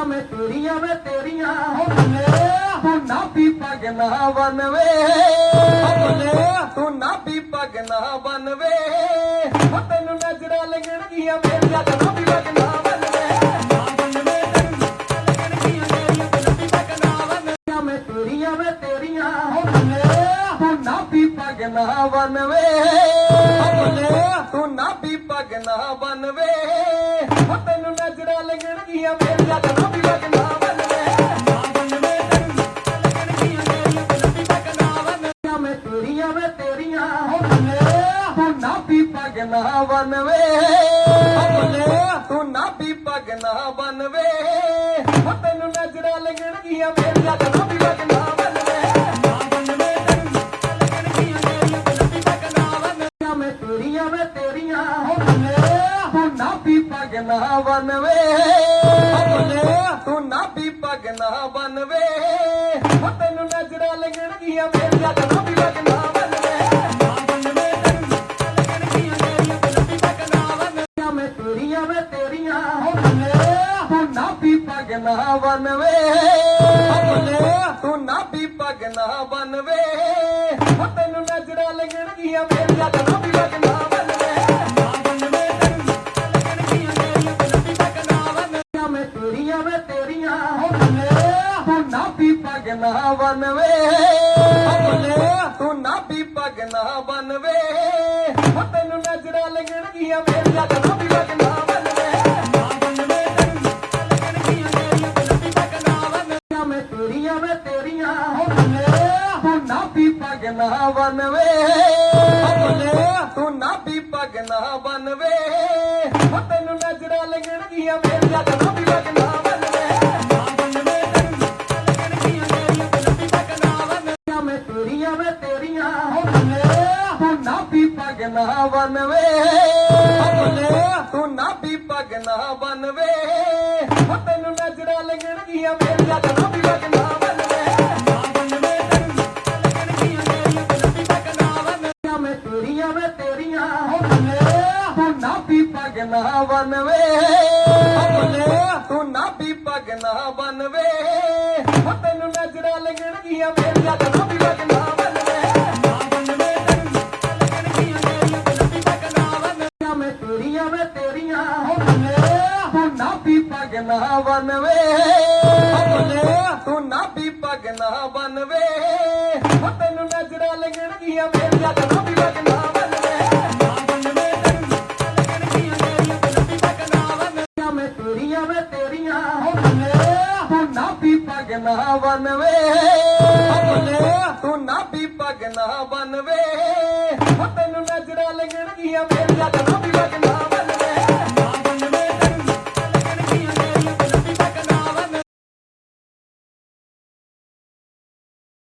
ਤੇਰੀਆਂ ਮੈਂ ਤੇਰੀਆਂ ਮੈਂ ਤੇਰੀਆਂ ਹੋ ਬੱਲੇ ਤੂੰ ਨਾ ਵੀ ਪੱਗ ਬਨਵੇ। ਬੱਲੇ ਤੂੰ ਨਾ ਵੀ ਪੱਗ ਬਨਵੇ। ਹੋ ਤੈਨੂੰ ਨਜ਼ਰਾਂ ਲੱਗਣਗੀਆਂ ਮੇਰੀਆਂ ਤਾਂ ਨਾ ਵੀ ਪੱਗ ਬਨਵੇ ਨਾ ਬਨਵੇ। ਤੈਨੂੰ ਨਜ਼ਰਾਂ ਲੱਗਣਗੀਆਂ ਮੇਰੀਆਂ ਤਾਂ ਨਾ ਵੀ ਪੱਗ ਬਨਵੇ ਮੈਂ ਤੇਰੀਆਂ ਮੈਂ ਤੇਰੀਆਂ ਹੋ ਬੱਲੇ ਤੂੰ ਨਾ ਵੀ ਪੱਗ ਨਾ ਬਨਵੇ। ਬੱਲੇ ਤੂੰ ਨਾ ਵੀ ਪੱਗ ਨਾ ਬਨਵੇ। ਹੋ ਤੈਨੂੰ ਨਜ਼ਰਾਂ ਲੱਗਣਗੀਆਂ ਮੇਰੀਆਂ ਤਾਂ ਨਾ ਵੀ ਪੱਗ ਨਾ ਬਨਵੇ। ਬੱਲੇ ਤੂੰ ਨਾ ਵੀ ਪੱਗ ਨਾ ਬਨਵੇ। ਹੋ ਤੈਨੂੰ ਨਜ਼ਰਾਂ ਲੱਗਣਗੀਆਂ ਮੇਰੀਆਂ ਤਾਂ ਨਾ ਵੀ ਪੱਗ ਨਾ ਬਨਵੇ ਨਾ ਬਨਵੇ ਤੈਨੂੰ ਲੱਗਣਗੀਆਂ ਮੇਰੀਆਂ ਤਾਂ ਨਾ ਵੀ ਪੱਗ ਨਾ ਬਨਵੇ। ਮੈਂ ਤੇਰੀਆਂ ਮੈਂ ਤੇਰੀਆਂ। ਹੋ ਬੱਲੇ ਤੂੰ ਨਾ ਵੀ ਪੱਗ ਨਾ ਬਨਵੇ। ਬੱਲੇ ਤੂੰ ਨਾ ਵੀ ਪੱਗ ਨਾ ਬਨਵੇ। ਹੋ ਤੈਨੂੰ ਨਜ਼ਰਾਂ ਲੱਗਣਗੀਆਂ ਮੇਰੀਆਂ ਨਾ ਨਾ ਵੀ ਪੱਗ ਨਾ ਬਨਵੇ। ਬੱਲੇ ਤੂੰ ਨਾ ਵੀ ਪੱਗ ਨਾ ਬਨਵੇ। ਹੋ ਤੈਨੂੰ ਨਜ਼ਰਾਂ ਲੱਗਣਗੀਆਂ ਮੇਰੀਆਂ ਤਾਂ ਨਾ ਵੀ ਪੱਗ ਨਾ ਬਨਵੇ। ਨਾ ਬਨਵੇ ਤੈਨੂੰ ਲੱਗਣਗੀਆਂ ਮੇਰੀਆਂ ਤਾਂ ਨਾ ਵੀ ਪੱਗ ਨਾ ਬਨਵੇ। ਮੈਂ ਤੇਰੀਆਂ ਮੈਂ ਤੇਰੀਆਂ। ਹੋ ਬੱਲੇ ਤੂੰ ਨਾ ਵੀ ਪੱਗ ਨਾ ਬਨਵੇ। ਬੱਲੇ ਤੂੰ ਨਾ ਵੀ ਪੱਗ ਨਾ ਬਨਵੇ। ਹੋ ਤੈਨੂੰ ਨਜ਼ਰਾਂ ਲੱਗਣਗੀਆਂ ਮੇਰੀਆਂ ਤਾਂ ਨਾ ਵੀ ਪੱਗ ਵੀ ਬਨਵੇ ਤੂੰ ਨਾ ਵੀ ਪੱਗ ਨਾ ਬਨਵੇ ਹੋ, ਤੈਨੂੰ ਨਜ਼ਰਾਂ ਲੱਗਣਗੀਆਂ, ਮੇਰੀਆਂ ਤਾਂ ਨਾ ਵੀ ਪੱਗ ਨਾ ਬਨਵੇ ਨਾ ਬਨਵੇ ਤੈਨੂੰ ਨਾ ਵੀ ਪੱਗ ਬਨਵੇ ਤੇਰੀਆਂ ਮੈਂ ਤੇਰੀਆਂ ਹੋ ਤੂੰ ਨਾ ਵੀ ਪੱਗ ਨਾ ਬਨਵੇ ਬੱਲੇ ਤੂੰ ਨਾ ਵੀ ਪੱਗ ਬਨਵੇ ਹੋ ਤੈਨੂੰ ਨਜ਼ਰਾਂ ਲੱਗਣਗੀਆਂ ਮੇਰੀਆਂ ਤਾਂ ਨਾ ਵੀ ਪੱਗ ਬਨਵੇ ਨਾ ਬਨਵੇ ਤੈਨੂੰ ਲੱਗਣਗੀਆਂ ਮੇਰੀਆਂ ਤਾਂ ਨਾ ਵੀ ਪੱਗ ਬਨਵੇ ਮੈਂ ਤੇਰੀਆਂ ਮੈਂ ਤੇਰੀਆਂ ਹੋ ਤੂੰ ਨਾ ਵੀ ਪੱਗ ਨਾ ਬਨਵੇ ਬੱਲੇ ਤੂੰ ਨਾ ਵੀ ਪੱਗ ਨਾ ਬਨਵੇ ਹੋ ਤੈਨੂੰ ਨਜ਼ਰਾਂ ਲੱਗਣਗੀਆਂ ਮੇਰੀਆਂ ਤਾਂ ਨਾ ਵੀ ਪੱਗ ਨਾ ਬਨਵੇ ਵੀ ਪੱਗ ਨਾ ਬਨਵੇ ਬੱਲੇ ਤੂੰ ਨਾ ਵੀ ਪੱਗ ਨਾ ਬਨਵੇ ਤੈਨੂੰ ਨਜ਼ਰਾਂ ਲੱਗਣਗੀਆਂ ਮੇਰੀਆਂ ਤਾਂ ਨਾ ਵੀ ਪੱਗ ਨਾ ਬਨਵੇ